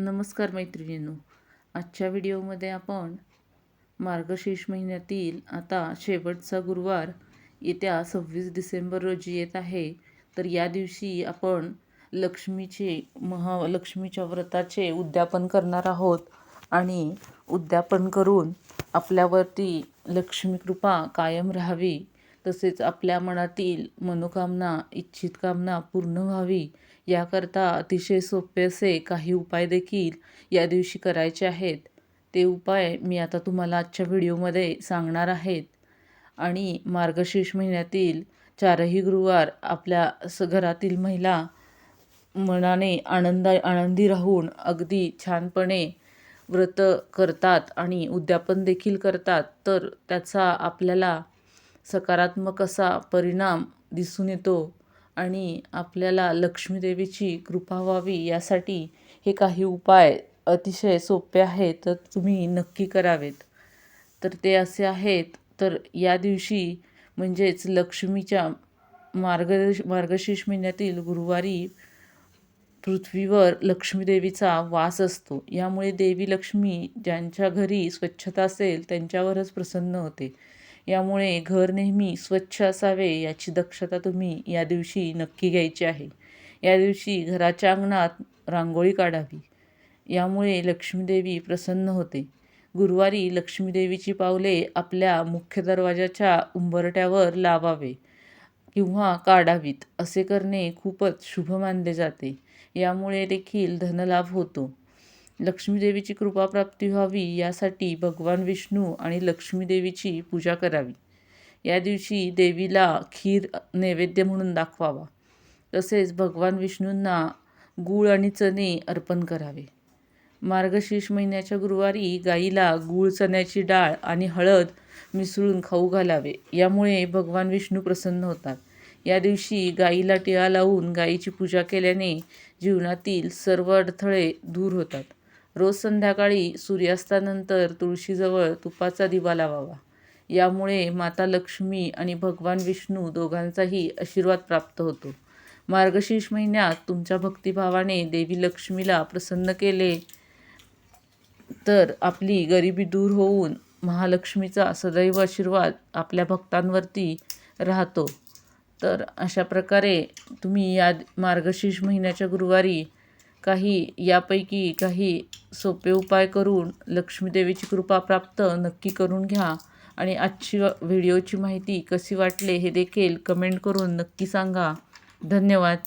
नमस्कार मैत्रिणींनो. आजच्या व्हिडिओमध्ये आपण मार्गशीर्ष महिन्यातील आता शेवटचा गुरुवार येत्या सव्वीस डिसेंबर रोजी येत आहे. तर या दिवशी आपण लक्ष्मीचे महालक्ष्मीच्या व्रताचे उद्यापन करणार आहोत आणि उद्यापन करून आपल्यावरती लक्ष्मी कृपा कायम राहावी. तसेच आपल्या मनातील मनोकामना इच्छित कामना पूर्ण व्हावी. याकरता अतिशय सोपे असे काही उपाय देखील या दिवशी करायचे आहेत. ते उपाय मी आता तुम्हाला आजच्या व्हिडिओमध्ये सांगणार आहेत. आणि मार्गशीर्ष महिन्यातील चारही गुरुवार आपल्या स घरातील महिला मनाने आनंदा आनंदी राहून अगदी छानपणे व्रत करतात आणि उद्यापन देखील करतात. तर त्याचा आपल्याला सकारात्मक असा परिणाम दिसून येतो आणि आपल्याला लक्ष्मीदेवीची कृपा व्हावी यासाठी हे काही उपाय अतिशय सोपे आहेत तर तुम्ही नक्की करावेत. तर ते असे आहेत. तर या दिवशी म्हणजेच लक्ष्मीच्या मार्गदर्श मार्गशीर्ष महिन्यातील गुरुवारी पृथ्वीवर लक्ष्मीदेवीचा वास असतो. यामुळे देवी लक्ष्मी ज्यांच्या घरी स्वच्छता असेल त्यांच्यावरच प्रसन्न होते. यामुळे घर नेहमी स्वच्छ असावे याची दक्षता तुम्ही या दिवशी नक्की घ्यायची आहे. या दिवशी घराच्या अंगणात रांगोळी काढावी. यामुळे लक्ष्मीदेवी प्रसन्न होते. गुरुवारी लक्ष्मीदेवीची पावले आपल्या मुख्य दरवाजाच्या उंबरट्यावर लावावे किंवा काढावीत असे करणे खूपच शुभ मानले जाते. यामुळे देखील धनलाभ होतो. लक्ष्मीदेवीची कृपाप्राप्ती व्हावी यासाठी भगवान विष्णू आणि लक्ष्मीदेवीची पूजा करावी. या दिवशी देवीला खीर नैवेद्य म्हणून दाखवावा. तसेच भगवान विष्णूंना गूळ आणि चणे अर्पण करावे. मार्गशीर्ष महिन्याच्या गुरुवारी गाईला गूळ चण्याची डाळ आणि हळद मिसळून खाऊ घालावे. यामुळे भगवान विष्णू प्रसन्न होतात. या दिवशी गाईला टिळा लावून गाईची पूजा केल्याने जीवनातील सर्व अडथळे दूर होतात. रोज संध्याकाळी सूर्यास्तानंतर तुळशीजवळ तुपाचा दिवा लावावा. यामुळे माता लक्ष्मी आणि भगवान विष्णू दोघांचाही आशीर्वाद प्राप्त होतो. मार्गशीर्ष महिन्यात तुमच्या भक्तिभावाने देवी लक्ष्मीला प्रसन्न केले तर आपली गरिबी दूर होऊन महालक्ष्मीचा सदैव आशीर्वाद आपल्या भक्तांवरती राहतो. तर अशा प्रकारे तुम्ही या मार्गशीर्ष महिन्याच्या गुरुवारी काही यापैकी काही सोपे उपाय करून लक्ष्मीदेवीची कृपा प्राप्त नक्की करून घ्या. आणि आजची व्हिडिओची माहिती कशी वाटले हे देखील कमेंट करून नक्की सांगा. धन्यवाद.